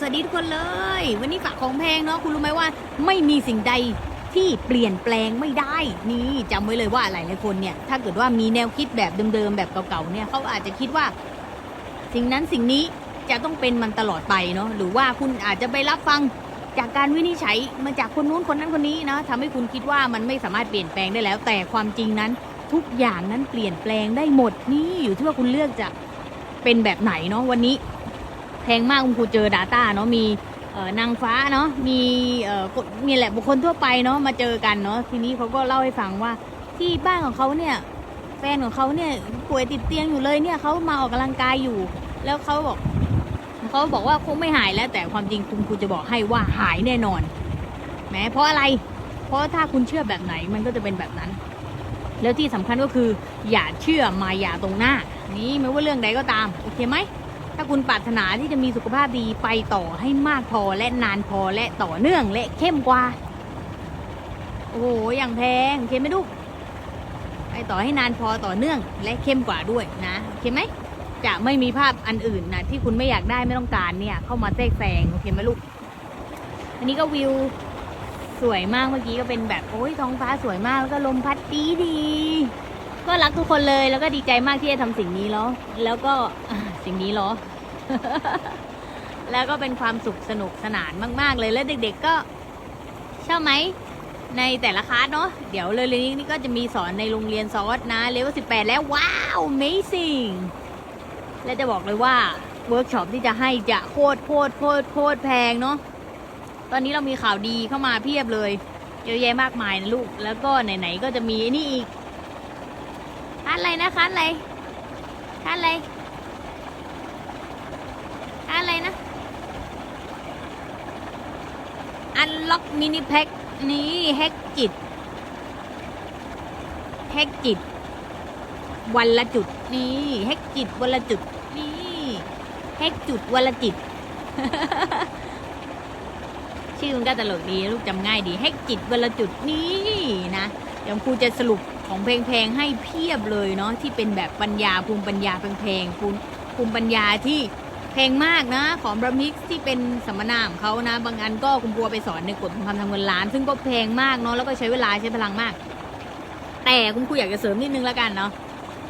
สวัสดีทุกคนเลย วันนี้ฝากของแพงเนาะคุณรู้ไหมว่า ไม่มีสิ่งใดที่เปลี่ยนแปลงไม่ได้ นี่จำไว้เลยว่าหลายหลายคนเนี่ยถ้าเกิดว่ามีแนวคิดแบบเดิมๆแบบเก่าๆเนี่ยเขาอาจจะคิดว่า สิ่งนั้นสิ่งนี้จะต้องเป็นมันตลอดไปเนาะหรือว่าคุณอาจจะไปรับฟังจากการวินิจฉัยมาจากคนนู้นคนนั้นคนนี้นะทำให้คุณคิดว่ามันไม่สามารถเปลี่ยนแปลงได้แล้ว แต่ความจริงนั้น ทุกอย่างนั้นเปลี่ยนแปลงได้หมดนี่อยู่ที่ว่าคุณเลือกจะเป็นแบบไหนเนาะวันนี้ พงมากคุณครูเจอ Data เนาะมีนางฟ้าเนาะมีเอ่อคนนี่แหละบุคคลทั่วไปเนาะมาเจอกันเนาะทีนี้เขาก็เล่าให้ฟังว่าที่บ้านของเขาเนี่ยแฟนของเขาเนี่ยป่วยติดเตียงอยู่เลยเนี่ยเขามาออกกำลังกายอยู่ แล้วเขาบอกเขาบอกว่าคงไม่หายแล้วแต่ความจริงคุณครูจะบอกให้ว่าหายแน่นอนแหมเพราะอะไร เพราะถ้าคุณเชื่อแบบไหนมันก็จะเป็นแบบนั้น แล้วที่สำคัญก็คือ อย่าเชื่อมายาตรงหน้า นี่ไม่ว่าเรื่องใดก็ตาม โอเคไหม ถ้าคุณปรารถนาที่จะมีสุขภาพดีไปต่อให้มากพอและนานพอและต่อเนื่องและเข้มกว่า โอ้โหอย่างแพงโอเคไหมลูกไปต่อให้นานพอต่อเนื่องและเข้มกว่าด้วยนะโอเคไหมจะไม่มีภาพอันอื่นนะที่คุณไม่อยากได้ไม่ต้องการเนี่ย เข้ามาแทรกแซงโอเคไหมลูก อันนี้ก็วิวสวยมากเมื่อกี้ก็เป็นแบบโอ้ยท้องฟ้าสวยมากแล้วก็ลมพัดดีดี ก็รักทุกคนเลยแล้วก็ดีใจมากที่ได้ทำสิ่งนี้แล้วแล้วก็ สิ่งนี้เหรอ แล้วก็เป็นความสุขสนุกสนานมาก ๆ เลยแล้วเด็ก ๆก็ชอบไหมในแต่ละคลาสเนาะเดี๋ยวเลยนี้นี่ก็จะมีสอนในโรงเรียนซอสนะเลเวล18แล้วว้าว amazing และจะบอกเลยว่าเวิร์กช็อปที่จะให้จะโคตรโคตรโคตรโคตรแพงเนาะตอนนี้เรามีข่าวดีเข้ามาเพียบเลยเยอะแยะมากมายนะลูก แล้วก็ไหนๆก็จะมีนี่อีกคันอะไรนะคันอะไรคันอะไรนะ อัน ล็อกมินิแพ็คนี่แฮกจิตแฮกจิต วันละจุดนี่แฮกจิตวันละจุดนี่แฮกจุดวันละจิต ชื่อมันก็ตลกดีลูกจำง่ายดีแฮกจิตวันละจุดนี่นะเดี๋ยวครูจะสรุปของเพลงๆให้เพียบเลยเนาะที่เป็นแบบปัญญาภูมิปัญญาเพลงๆภูมิภูมิปัญญาที่ พงมากนะ ของบรมิกที่เป็นสัมมนาของเขานะ บางอันก็คุณบัวไปสอนในกฎของคำทำเงินล้าน ซึ่งก็แพงมากเนาะแล้วก็ใช้เวลาใช้พลังมาก แต่คุณครูอยากจะเสริมนิดนึงแล้วกันเนาะ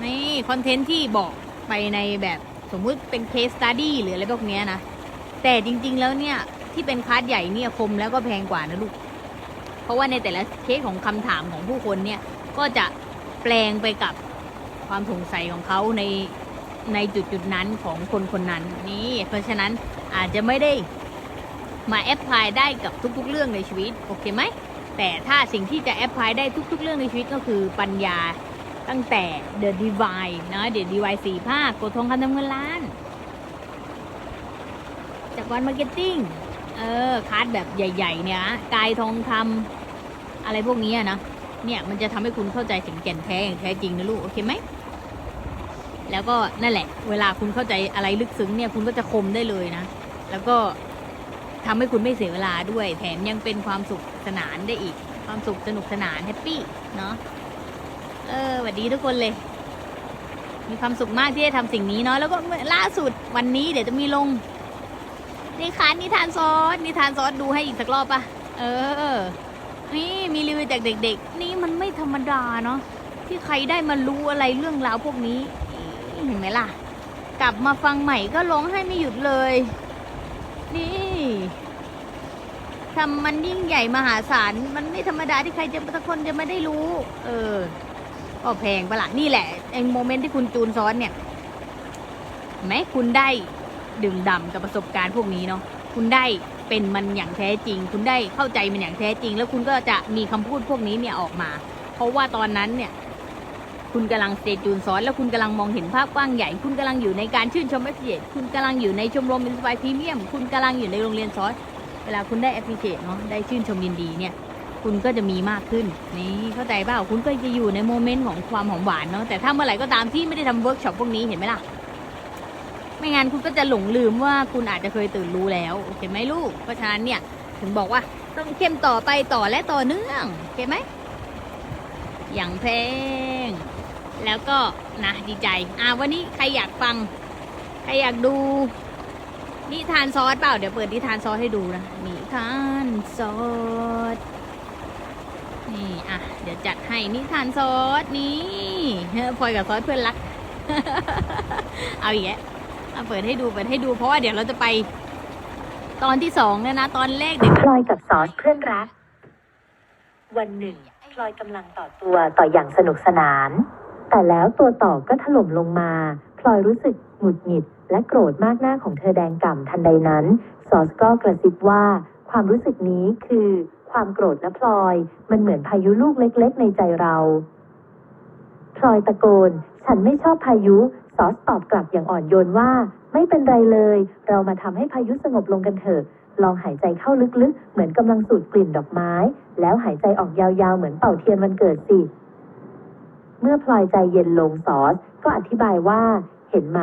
นี่คอนเทนต์ที่บอกไปในแบบสมมุติเป็นเคสตัดดี้หรืออะไรพวกนี้นะแต่จริง ๆ แล้วเนี่ยที่เป็นคลาสใหญ่เนี่ยคมแล้วก็แพงกว่านะลูก เพราะว่าในแต่ละเคสของคำถามของผู้คนเนี่ยก็จะแปลงไปกับความสงสัยของเขาใน ในจุดจุดนั้นของคนคนนั้นนี่เพราะฉะนั้นอาจจะไม่ได้มาแอพพลายได้กับทุกๆ เรื่องในชีวิตโอเคไหมแต่ถ้าสิ่งที่จะแอพพลายได้ทุก ๆ เรื่องในชีวิตก็คือปัญญาตั้งแต่ The Divine นะ The Divine สี่ภาคกดทองคำทำเงินล้าน จากวันมาร์เก็ตติ้งเออคาร์ดแบบใหญ่ ๆ เนี่ยกายทองคำอะไรพวกนี้นะเนี่ยมันจะทำให้คุณเข้าใจถึงแก่นแท้อย่างแท้จริงนะลูก โอเคไหม แล้วก็นั่นแหละ เวลาคุณเข้าใจอะไรลึกซึ้งเนี่ยคุณก็จะคมได้เลยนะ แล้วก็ทำให้คุณไม่เสียเวลาด้วย แถมยังเป็นความสุขสนานได้อีก ความสุขสนุกสนานแฮปปี้เนาะเออสวัสดีทุกคนเลย มีความสุขมากที่ได้ทำสิ่งนี้เนาะแล้วก็ล่าสุดวันนี้เดี๋ยวจะมีลงนี่คะนิทานซอสนิทานซอสดูให้อีกสักรอบปะเออ นี่มีรีวิวจากเด็ก ๆ นี่มันไม่ธรรมดาเนาะที่ใครได้มารู้อะไรเรื่องราวพวกนี้ เห็นไหมล่ะ กลับมาฟังใหม่ก็ร้องให้ไม่หยุดเลย นี่ทำมันยิ่งใหญ่มหาศาล มันไม่ธรรมดาที่ใครจะทุกคนจะไม่ได้รู้ เออก็แพงปะละ่ะนี่แหละไอ้โมเมนต์ที่คุณจูนซ้อนเนี่ยไหมคุณได้ดื่มด่ำกับประสบการณ์พวกนี้เนาะคุณได้เป็นมันอย่างแท้จริง คุณได้เข้าใจมันอย่างแท้จริง แล้วคุณก็จะมีคำพูดพวกนี้เนี่ยออกมา เพราะว่าตอนนั้นเนี่ย คุณกำลังสเตจูนซ้อนแล้วคุณกำลังมองเห็นภาพกว้างใหญ่ คุณกำลังอยู่ในการชื่นชมแอปพลิเคชคุณกำลังอยู่ในชมรมอินสปายพรีเมียม คุณกำลังอยู่ในโรงเรียนซอสเวลาคุณได้แอปพลิเคชเนาะได้ชื่นชมยินดีเนี่ย คุณก็จะมีมากขึ้นนี่เข้าใจเปล่าคุณก็จะอยู่ในโมเมนต์ของความหอมหวานเนาะแต่ถ้าเมื่อไหร่ก็ตามที่ไม่ได้ทำเวิร์กช็อปพวกนี้เห็นไหมล่ะไม่งั้นคุณก็จะหลงลืมว่าคุณอาจจะเคยตื่นรู้แล้วโอเคไหมลูกเพราะฉะนั้นเนี่ยถึงบอกว่าต้องเข้มต่อไปต่อและต่อเนื่องโอเคไหมอย่างเพลง แล้วก็นะดีใจ อ่าวันนี้ใครอยากฟัง ใครอยากดู นิทานซอสเปล่า เดี๋ยวเปิดนิทานซอสให้ดูนะ นิทานซอส นี่อะ เดี๋ยวจัดให้นิทานซอสนี้พลอยกับซอสเพื่อนรัก เอาอีกแล้วเอาเปิดให้ดูเปิดให้ดูเพราะว่าเดี๋ยวเราจะไป ตอนที่สองเนี่ยนะ ตอนแรกเด็กพลอยกับซอสเพื่อนรัก วันหนึ่งพลอยกำลังต่อตัวต่ออย่างสนุกสนาน แต่แล้วตัวต่อก็ถล่มลงมา พลอยรู้สึกหงุดหงิด และโกรธมากหน้าของเธอแดงก่ำทันใดนั้น ซอสก็กระซิบว่า ความรู้สึกนี้คือ ความโกรธนะพลอย มันเหมือนพายุลูกเล็ก ๆ ในใจเรา พลอยตะโกน ฉันไม่ชอบพายุ ซอสตอบกลับอย่างอ่อนโยนว่า ไม่เป็นไรเลย เรามาทำให้พายุสงบลงกันเถอะ ลองหายใจเข้าลึกๆ เหมือนกำลังสูดกลิ่นดอกไม้ แล้วหายใจออกยาวๆ เหมือนเป่าเทียนวันเกิดสิ เมื่อพลอยใจเย็นลงซอส ก็อธิบายว่า เห็นไหม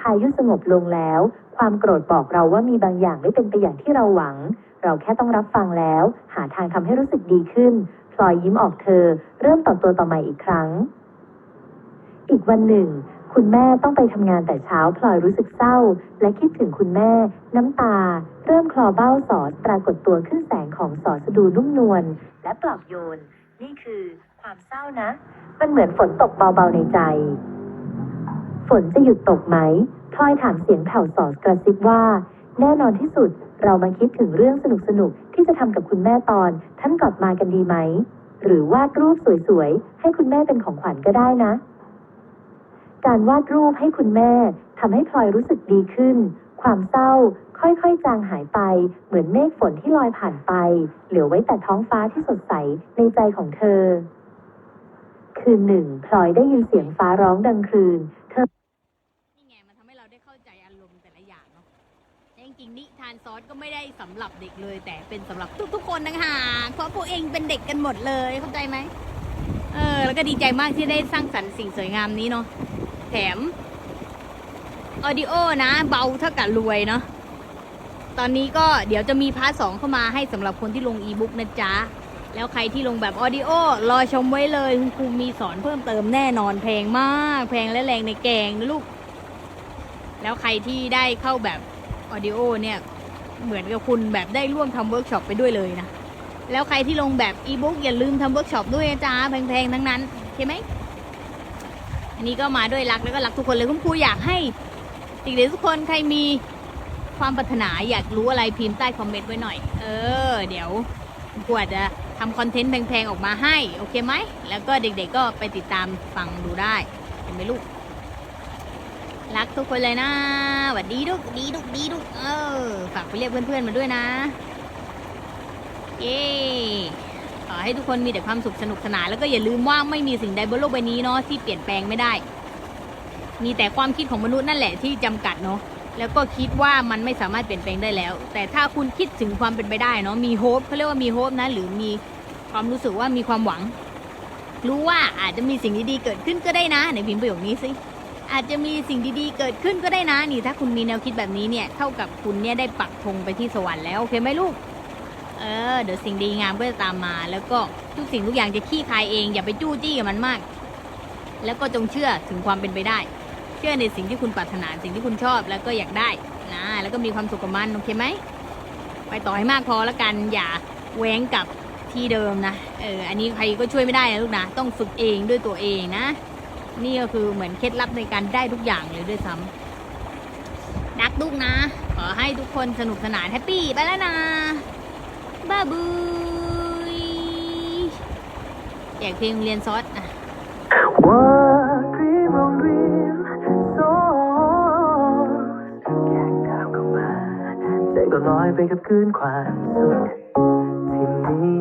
พายุสงบลงแล้ว ความโกรธบอกเราว่ามีบางอย่างไม่เป็นไปอย่างที่เราหวัง เราแค่ต้องรับฟังแล้ว หาทางทำให้รู้สึกดีขึ้น พลอยยิ้มออกเธอ เริ่มต่อตัวต่อใหม่อีกครั้ง อีกวันหนึ่ง คุณแม่ต้องไปทำงานแต่เช้าพลอยรู้สึกเศร้า และคิดถึงคุณแม่ น้ำตา เริ่มคลอเบ้าสอดปรากฏตัวขึ้นแสงของสอสะดูนุ่มนวลและปลอบโยน นี่คือ ความเศร้านะ มันเหมือนฝนตกเบาๆในใจ ฝนจะหยุดตกไหมพลอยถามเสียงแผ่วสอดกระซิบว่า แน่นอนที่สุดเรามาคิดถึงเรื่องสนุกๆที่จะทำกับคุณแม่ตอนท่านกลับมากันดีไหม หรือวาดรูปสวยๆ ให้คุณแม่เป็นของขวัญก็ได้นะ การวาดรูปให้คุณแม่ทำให้พลอยรู้สึกดีขึ้น ความเศร้าค่อยๆ จางหายไป เหมือนเมฆฝนที่ลอยผ่านไป เหลือไว้แต่ท้องฟ้าที่สดใสในใจของเธอ คืนหนึ่งพลอยได้ยินเสียงฟ้าร้องดังคืน เธอ นี่ไงมันทำให้เราได้เข้าใจอารมณ์แต่ละอย่างเนาะแต่จริงๆนิทานซอสก็ไม่ได้สำหรับเด็กเลย แต่เป็นสำหรับทุกๆคนนะฮะเพราะพวกเองเป็นเด็กกันหมดเลยเข้าใจไหมเออ แล้วก็ดีใจมากที่ได้สร้างสรรค์สิ่งสวยงามนี้เนาะแถมออดิโอนะ เบาเท่ากับรวยเนาะตอนนี้ก็เดี๋ยวจะมีพาร์ทสองเข้ามาให้สำหรับคนที่ลงอีบุ๊กนะจ๊ะ แล้วใครที่ลงแบบออดิโอรอชมไว้เลยคุณครูมีสอนเพิ่มเติมแน่นอนแพงมาก แพงและแรงในแกงนะลูก แล้วใครที่ได้เข้าแบบออดิโอเนี่ยเหมือนกับคุณแบบได้ร่วมทำเวิร์กช็อปไปด้วยเลยนะ แล้วใครที่ลงแบบอีบุ๊กอย่าลืมทำเวิร์กช็อปด้วยนะจ๊ะแพงๆทั้งนั้นโอเคไหมอันนี้ก็มาด้วยรักแล้วก็รักทุกคนเลยคุณครูอยากให้เด็กๆทุกคนใครมีความปรารถนาอยากรู้อะไรพิมพ์ใต้คอมเมนต์ไว้หน่อย เออ เดี๋ยวคุณครูอาจจะ ทำคอนเทนต์แพงๆออกมาให้ โอเคไหม แล้วก็เด็กๆก็ไปติดตามฟังดูได้ เห็นไหมลูก รักทุกคนเลยนะหวัดดีลูกดีลูกดีลูกเออ ฝากไปเรียกเพื่อนๆมาด้วยนะ เย้ขอให้ทุกคนมีแต่ความสุขสนุกสนานแล้วก็อย่าลืมว่าไม่มีสิ่งใดบนโลกใบนี้เนาะที่เปลี่ยนแปลงไม่ได้ มีแต่ความคิดของมนุษย์นั่นแหละที่จำกัดเนาะ แล้วก็คิดว่ามันไม่สามารถเปลี่ยนแปลงได้แล้ว แต่ถ้าคุณคิดถึงความเป็นไปได้เนาะมีโฮปเขาเรียกว่ามีโฮปนะหรือมีความรู้สึกว่ามีความหวัง รู้ว่าอาจจะมีสิ่งดีๆเกิดขึ้นก็ได้นะไหนพิมพ์ประโยคนี้สิอาจจะมีสิ่งดีๆเกิดขึ้นก็ได้นะนี่ถ้าคุณมีแนวคิดแบบนี้เนี่ยเท่ากับคุณเนี่ยได้ปักธงไปที่สวรรค์แล้วโอเคไหมลูกเออเดี๋ยวสิ่งดีงามก็จะตามมา แล้วก็ทุกสิ่งทุกอย่างจะขี้คายเองอย่าไปจู้จี้กับมันมาก แล้วก็จงเชื่อถึงความเป็นไปได้ ชื่อในสิ่งที่คุณปรารถนาสิ่งที่คุณชอบแล้วก็อยากได้นะแล้วก็มีความสุขกับมันโอเคไหมไปต่อให้มากพอแล้วกันอย่าแหวงกับที่เดิมนะเอออันนี้ใครก็ช่วยไม่ได้นะลูกนะต้องฝึกเองด้วยตัวเองนะ นี่ก็คือเหมือนเคล็ดลับในการได้ทุกอย่างเลยด้วยซ้ำรักลูกนะ ขอให้ทุกคนสนุกสนานแฮปปี้ไปแล้วนะบ้าบุยอยากเพลงเรียนซอสอะ ลอยไปกับคลื่นความสุขที่นี่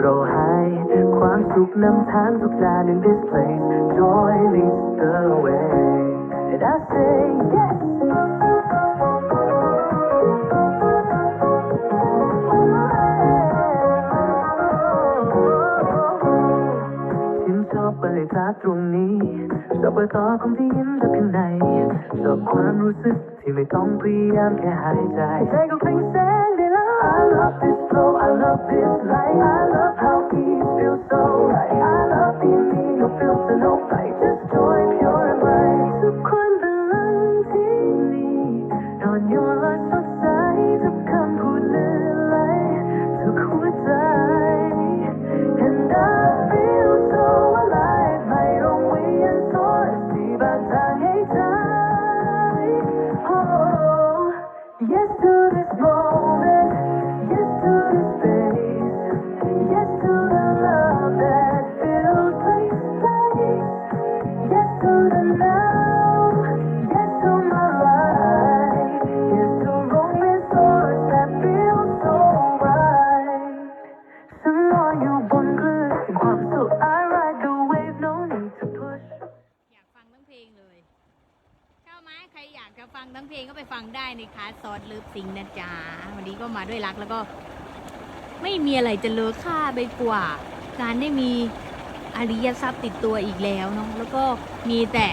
เราให้ความสุขนำทางทุกด้าน in this place joy leads the way and I say yes ตรงนี้ชอบรอยต่อของที่ยิ้มจากข้างในชอบความรู้สึกที่ไม่ต้องพยายามแค่หายใจใจก็เพลงแสนได้แล้ว I love this flow I love this light I love ในคลาสซอสเลิฟซิงนะจ๊ะวันนี้ก็มาด้วยรักแล้วก็ ไม่มีอะไรจะเลอค่าไปกว่า การได้มีอริยทรัพย์ติดตัวอีกแล้วเนาะแล้วก็มีแต่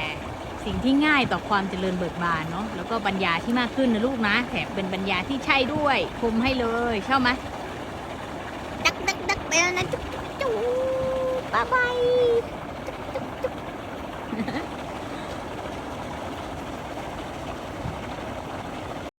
สิ่งที่ง่ายต่อความเจริญเบิกบานเนาะแล้วก็ปัญญาที่มากขึ้นนะลูกนะแถมเป็นปัญญาที่ใช่ด้วยคมให้เลยชอบไหมดักดักดักไปแล้วนะจุ๊บจุ๊บบ๊ายบาย